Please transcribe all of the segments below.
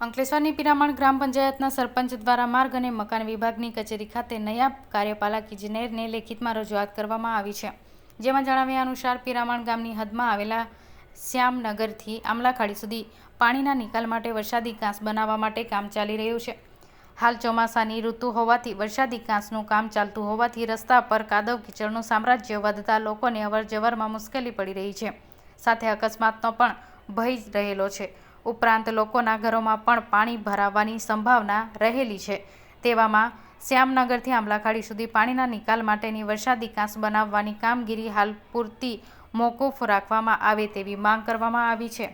અંકલેશ્વરની પિરામણ ગ્રામ પંચાયતના સરપંચ દ્વારા માર્ગ અને મકાન વિભાગની કચેરી ખાતે નયા કાર્યપાલક ઇજનેરને લેખિતમાં રજૂઆત કરવામાં આવી છે. જેમાં જણાવ્યા અનુસાર પિરામણ ગામની હદમાં આવેલા શ્યામનગરથી આમલાખાડી સુધી પાણીના નિકાલ માટે વરસાદી કાંસ બનાવવા માટે કામ ચાલી રહ્યું છે. હાલ ચોમાસાની ઋતુ હોવાથી વરસાદી કાંસનું કામ ચાલતું હોવાથી રસ્તા પર કાદવ કીચડનું સામ્રાજ્ય વધતા લોકોને અવરજવરમાં મુશ્કેલી પડી રહી છે. સાથે અકસ્માતનો પણ ભય રહેલો છે. ઉપરાંત લોકોના ઘરોમાં પણ પાણી ભરાવાની સંભાવના રહેલી છે. તેવામાં શ્યામનગરથી આંબલાખાડી સુધી પાણીના નિકાલ માટેની વરસાદી કાંસ બનાવવાની કામગીરી હાલ પૂરતી મોકૂફ રાખવામાં આવે તેવી માંગ કરવામાં આવી છે.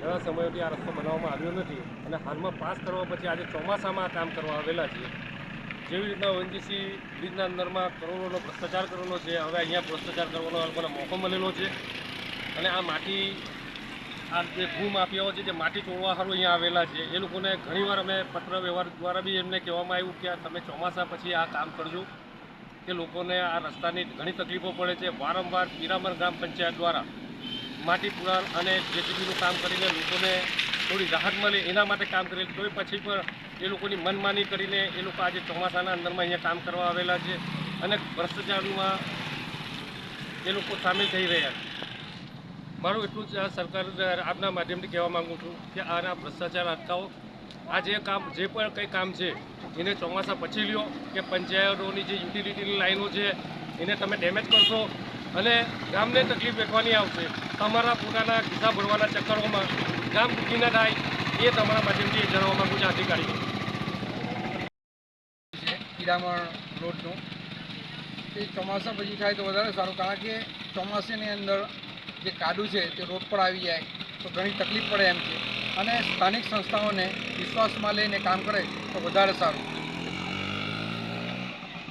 ઘણા સમયોથી આ રસ્તો બનાવવામાં આવ્યો નથી અને હાલમાં પાસ કરવા પછી આજે ચોમાસામાં આ કામ કરવા આવેલા છે જેવી રીતના ઓએનજીસી બ્રિજના અંદરમાં કરોડોનો ભ્રષ્ટાચાર કરેલો છે, હવે અહીંયા ભ્રષ્ટાચાર કરવાનો લોકોને મોકો મળેલો છે. અને આ માટી, આ જે ભૂમાફિયાઓ છે, જે માટી તોડવા સારું અહીંયા આવેલા છે, એ લોકોને ઘણીવાર અમે પત્ર વ્યવહાર દ્વારા બી એમને કહેવામાં આવ્યું કે તમે ચોમાસા પછી આ કામ કરજો, કે લોકોને આ રસ્તાની ઘણી તકલીફો પડે છે. વારંવાર પીરામર ગ્રામ પંચાયત દ્વારા માટી પુરાણ અને જેસીબીનું કામ કરીને લોકોને થોડી રાહત મળે એના માટે કામ કરેલ તોય પછી પણ એ લોકોની મનમાની કરીને એ લોકો આજે ચોમાસાના અંદરમાં અહીંયા કામ કરવા આવેલા છે અને ભ્રષ્ટાચારમાં એ લોકો સામેલ થઈ રહ્યા છે. મારું એટલું જ સરકાર આપના માધ્યમથી કહેવા માગું છું કે આના ભ્રષ્ટાચાર અટકાવો. આ જે કામ, જે પણ કંઈ કામ છે, એને ચોમાસા પછી લ્યો કે પંચાયતોની જે યુટિલિટીની લાઈનો છે, એને તમે ડેમેજ કરશો અને ગામને તકલીફ વેઠવાની આવશે. તમારા પોતાના ખિસ્સા ભરવાના ચક્કરોમાં ગામ દુઃખી ના થાય એ તમારા માધ્યમથી જણાવવા માગું છું અધિકારીઓ પિરામણ રોડનું. એ ચોમાસા પછી થાય તો વધારે સારું, કારણ કે ચોમાસાની અંદર જે કાદુ છે તે રોડ પર આવી જાય તો ઘણી તકલીફ પડે એમ છે. અને સ્થાનિક સંસ્થાઓને વિશ્વાસમાં લઈને કામ કરે તો વધારે સારું.